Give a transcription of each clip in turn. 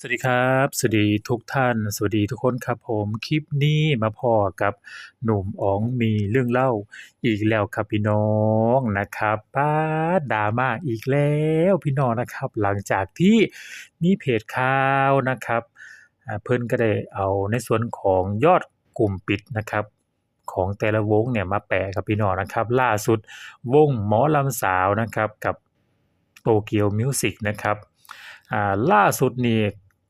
สวัสดีครับ สวัสดีทุกท่าน สวัสดีทุกคนครับผมคลิปนี้มาพ้อกับหนุ่มอ๋องมีเรื่องเล่าอีกแล้วครับพี่น้องนะครับป๊าด drama อีกแล้วพี่น้องนะครับ หลังจากที่มีเพจข่าวนะครับ เพิ่นก็ได้เอาในส่วนของยอดกลุ่มปิดนะครับ ของแต่ละวงเนี่ยมาแปะครับพี่น้องนะครับ ล่าสุดวงหมอลำสาวนะครับกับ Tokyo Music นะครับล่าสุดนี่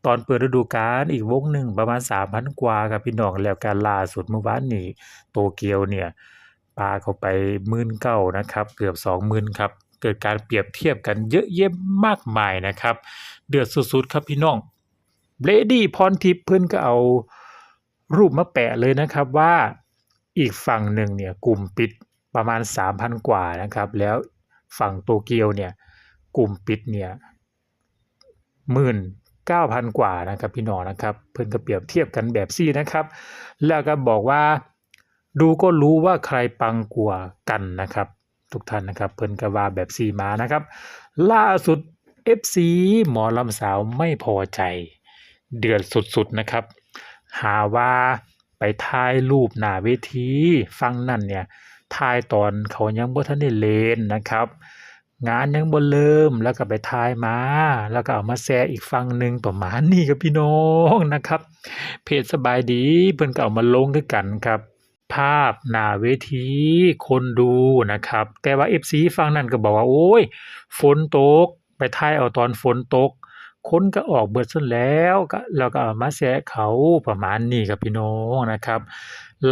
ตอนเปิดฤดูกาลอีกวงหนึ่งประมาณ3,000กว่าครับพี่น้องแล้วก็ล่าสุดเมื่อวานนี้ Tokyo เนี่ยปลาเข้าไป19,000นะครับ เกือบ20,000ครับเกิดการเปรียบเทียบกันเยอะแยะมากมายนะครับ เดือดสุดๆครับพี่น้อง Lady พรทิพย์เพิ่อนก็เอารูปมาแปะเลยนะครับว่าอีกฝั่งหนึ่งเนี่ยกลุ่มปิดประมาณ 3,000 กว่านะครับ แล้วฝั่ง Tokyo เนี่ยกลุ่มปิดเนี่ยหมื่น 9,000 กว่านะครับพี่น้องนะครับ เพิ่นก็เปรียบเทียบกันแบบซี้นะครับ แล้วก็บอกว่าดูก็รู้ว่าใครปังกว่ากันนะครับ ทุกท่านนะครับ เพิ่นก็ว่าแบบซี้มานะครับ ล่าสุด FC หมอลำสาวไม่พอใจ เดือดสุดๆนะครับ หาว่าไปถ่ายรูปหน้าเวทีฝั่งนั้นเนี่ยถ่ายตอนเขายังบ่ทันได้เลนนะครับ งานยังบ่เริ่มแล้วก็ไปถ่ายมา แล้วก็เอามาแชร์อีกฝั่งหนึ่งประมาณนี้ครับพี่น้องนะครับ เพจสบายดีเพิ่นก็เอามาลงคือกันครับ ภาพหน้าเวทีคนดูนะครับ แต่ว่า FC ฝั่งนั้นก็บอกว่าโอ๊ยฝนตก ไปถ่ายเอาตอนฝนตกคนก็ออกเบิดซั้นแล้วก็แล้วก็เอามาแซะเขาประมาณนี้ครับพี่น้องนะครับ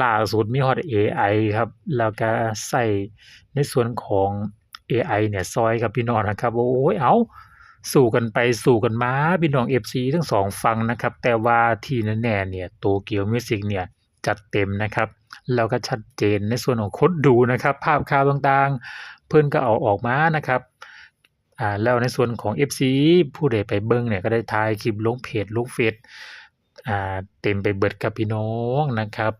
ล่าสุดมีฮอด AI ครับ แล้วก็ใช้ในส่วนของ AI เนี่ยช่วยครับพี่น้องนะครับโอ๊ยเอ้าสู้กันไปสู้กันมาพี่น้อง FC ทั้ง2ฝั่งนะครับ แต่ว่าที่แน่ๆเนี่ย Tokyo Music เนี่ยจัดเต็มนะครับแล้วก็ชัดเจนในส่วนของคนดูนะครับ ภาพข่าวต่างๆ เพิ่อนก็เอาออกมานะครับอ่าแล้วในส่วนของ FC ผู้ใดไปเบิ่งเนี่ยก็ได้ถ่ายคลิปลงเพจลงเฟซอ่าเต็มไปเบิดครับพี่น้องนะครับ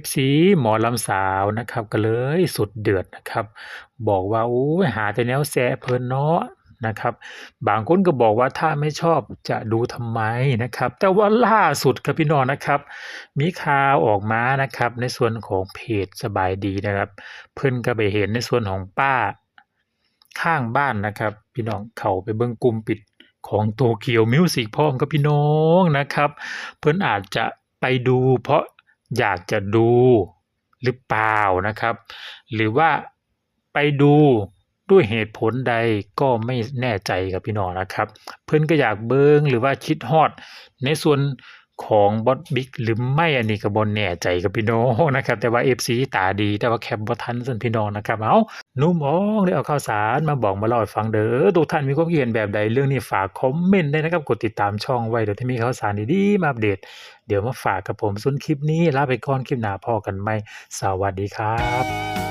FC หมอลำสาวนะครับก็เลยสุดเดือดนะครับ บอกว่าโอ๊ยหาแต่แนวแซะเพิ่นเนาะนะครับ บางคนก็บอกว่าถ้าไม่ชอบจะดูทำไมนะครับ แต่ว่าล่าสุดครับพี่น้องนะครับ มีข่าวออกมานะครับ ในส่วนของเพจสบายดีนะครับ เพิ่อนก็ไปเห็นในส่วนของป้าข้างบ้านนะครับ พี่น้องเขาไปเบิ่งกลุ่มปิดของ Tokyo Music พร้อมครับพี่น้องนะครับ เพิ่อนอาจจะไปดูเพราะ อยากจะดูหรือเปล่านะครับ หรือว่าไปดูด้วยเหตุผลใดก็ไม่แน่ใจกับพี่น้องนะครับ เพื่อนก็อยากเบิ่งหรือว่าคิดฮอด ในส่วน ของบอสบิ๊กหรือไม่อันนี้ก็บ่แน่ใจครับพี่น้องนะครับ แต่ว่า FC ตาดีแต่ว่าแคปบ่ทันซั้นพี่น้องนะครับเอานุ่มอ๋องได้เอาข่าวสารมาบอกมาเล่าให้ฟังเด้อทุกท่านมีความคิดเห็นแบบใดเรื่องนี้ฝากคอมเมนต์ได้นะครับกดติดตามช่องไว้เดี๋ยวถ้ามีข่าวสารดีๆมาอัปเดต เดี๋ยวมาฝากครับผมส่วนคลิปนี้ลาไปก่อนคลิปหน้าพ้อกันใหมสวัสดีครับ